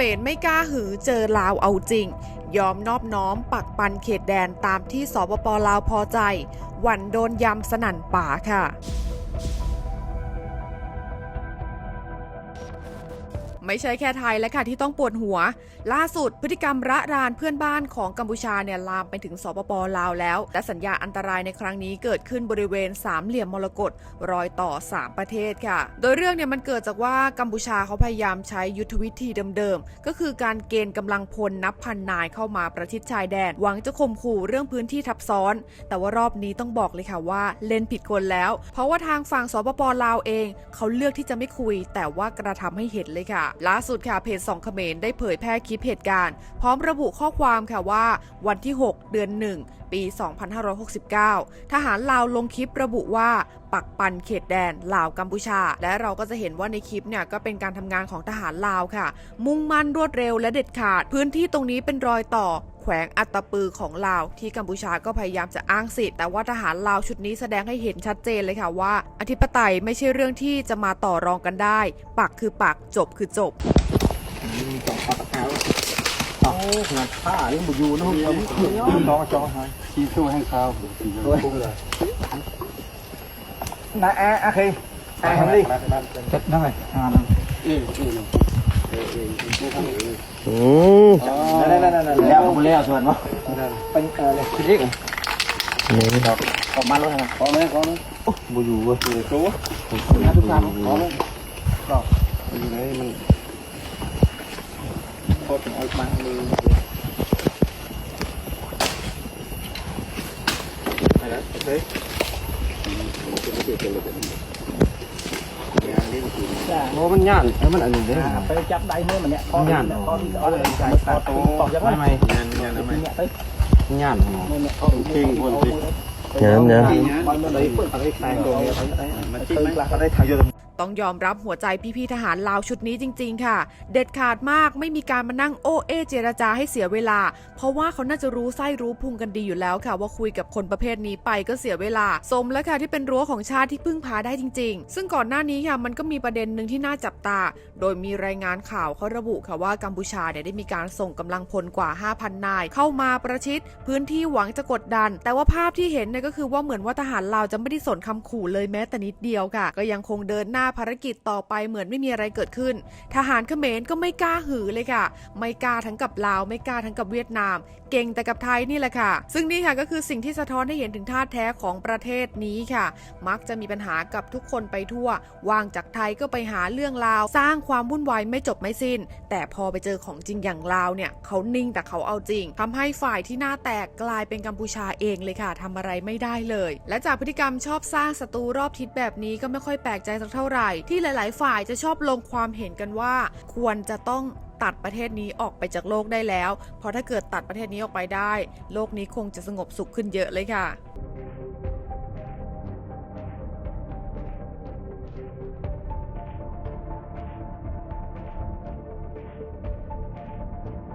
มรไม่กล้าหือเจอลาวเอาจริง ยอมนอบน้อมปักปันเขตแดนตามที่สปปลาวพอใจ หวันโดนยำสนั่นป่าค่ะ ไม่ใช่แค่ไทยและค่ะที่ต้องปวดหัว ล่าสุดพฤติกรรมระรานเพื่อนบ้านของกัมพูชาเนี่ยลามไปถึงสปปลาวแล้ว และสัญญาอันตรายในครั้งนี้เกิดขึ้นบริเวณสามเหลี่ยมมรกตรอยต่อ 3 ประเทศค่ะ โดยเรื่องเนี่ยมันเกิดจากว่ากัมพูชาเขาพยายามใช้ยุทธวิธีเดิมๆ ก็คือการเกณฑ์กำลังพลนับพันนายเข้ามาประชิดชายแดน หวังจะข่มขู่เรื่องพื้นที่ทับซ้อน แต่ว่ารอบนี้ต้องบอกเลยค่ะว่าเล่นผิดคนแล้ว เพราะว่าทางฝั่งสปปลาวเอง เขาเลือกที่จะไม่คุย แต่ว่ากระทำให้เห็นเลยค่ะล่าสุดค่ะเพจสองเขมรได้เผยแพร่คลิปเหตุการณ์ พร้อมระบุข้อความค่ะว่า วันที่ 6 เดือน 1 ปี 2569 ทหารลาวลงคลิประบุว่าปักปันเขตแดนลาวกัมพูชา และเราก็จะเห็นว่าในคลิปเนี่ยก็เป็นการทำงานของทหารลาวค่ะ มุ่งมั่นรวดเร็วและเด็ดขาด พื้นที่ตรงนี้เป็นรอยต่อ วงอัตตปือของลาวที่กัมพูชาก็พยายามจะอ้างสิทธิ์แต่ว่าทหารลาวชุดนี้แสดงให้เห็นชัดเจนเลยค่ะว่า อธิปไตยไม่ใช่เรื่องที่จะมาต่อรองกันได้ ปักคือปักจบคือจบจองปากกาต่องานผ้านี่บุยูนะผมจองจองให้ชีสู้ให้เขานะแอะอะเคแอะทำดิจัดได้อ่านั่นเออเออเออเออไม่ ทำเอออืมนั่นนั่นนั่นแล้วผมแล้วส่วนวะเป็นอะไรคิดเรียกนี่ครับออกมาแล้วนะขอไหมขอไหมบุยูเว้ยเออตัวนะทุกท่านขอไหมอยู่ไหนมันพอถึงเอามาเลยไปแล้วโอเคยางนี่มันคือ โอ้มันย่านเอ้มันอันนี้เด้อไปจับได้เมื่อมันเนี่ยคอมันย่านคอที่เอาเลยใส่คอตัวตอกยังไงไม่ไม่งานงานอะไรเนี่ยไปมันย่านหมอเนี่ยเอาเข่งคนสิงั้นนะวันเมื่อไหร่เปิดอะไรแตงตัวเนี่ยไปไหนมาจิ้มไหมก็ได้ทายศ ต้องยอมรับหัวใจพี่ๆทหารลาวชุดนี้จริง ๆ ค่ะ เด็ดขาดมากไม่มีการมานั่งโอเอเจรจาให้เสียเวลา เพราะว่าเขาน่าจะรู้ไส้รู้พุงกันดีอยู่แล้วค่ะ ว่าคุยกับคนประเภทนี้ไปก็เสียเวลา สมแล้วค่ะที่เป็นรั้วของชาติที่พึ่งพาได้จริง ๆ ซึ่งก่อนหน้านี้ค่ะมันก็มีประเด็นหนึ่งที่น่าจับตา โดยมีรายงานข่าวเขาระบุค่ะว่ากัมพูชาเนี่ยได้มีการส่งกำลังพลกว่า 5,000 นาย เข้ามาประชิด พื้นที่หวังจะกดดัน แต่ว่าภาพที่เห็นเนี่ยก็คือว่าเหมือนว่าทหารลาวจะไม่ได้สนคำขู่เลยแม้แต่นิดเดียวค่ะ ก็ยังคงเดินหน้าภารกิจต่อไปเหมือนไม่มีอะไรเกิดขึ้น ทหารเขมรก็ไม่กล้าหือเลยค่ะ ไม่กล้าทั้งกับลาวไม่กล้าทั้งกับเวียดนาม เก่งแต่กับไทยนี่แหละค่ะ ซึ่งนี่ค่ะก็คือสิ่งที่สะท้อนให้เห็นถึงท่าแท้ของประเทศนี้ค่ะ มักจะมีปัญหากับทุกคนไปทั่ววางจากไทยก็ไปหาเรื่องลาว สร้างความวุ่นวายไม่จบไม่สิ้น แต่พอไปเจอของจริงอย่างลาวเนี่ยเขานิ่งแต่เขาเอาจริงทำให้ฝ่ายที่หน้าแตกกลายเป็นกัมพูชาเองเลยค่ะทำอะไรไม่ได้เลย และจากพฤติกรรมชอบสร้างศัตรูรอบทิศแบบนี้ก็ไม่ค่อยแปลกใจสักเท่าไหร่ไหร่ที่หลาย ๆ ฝ่ายจะชอบลงความเห็นกันว่า ควรจะต้องตัดประเทศนี้ออกไปจากโลกได้แล้ว เพราะถ้าเกิดตัดประเทศนี้ออกไปได้ โลกนี้คงจะสงบสุขขึ้นเยอะเลยค่ะ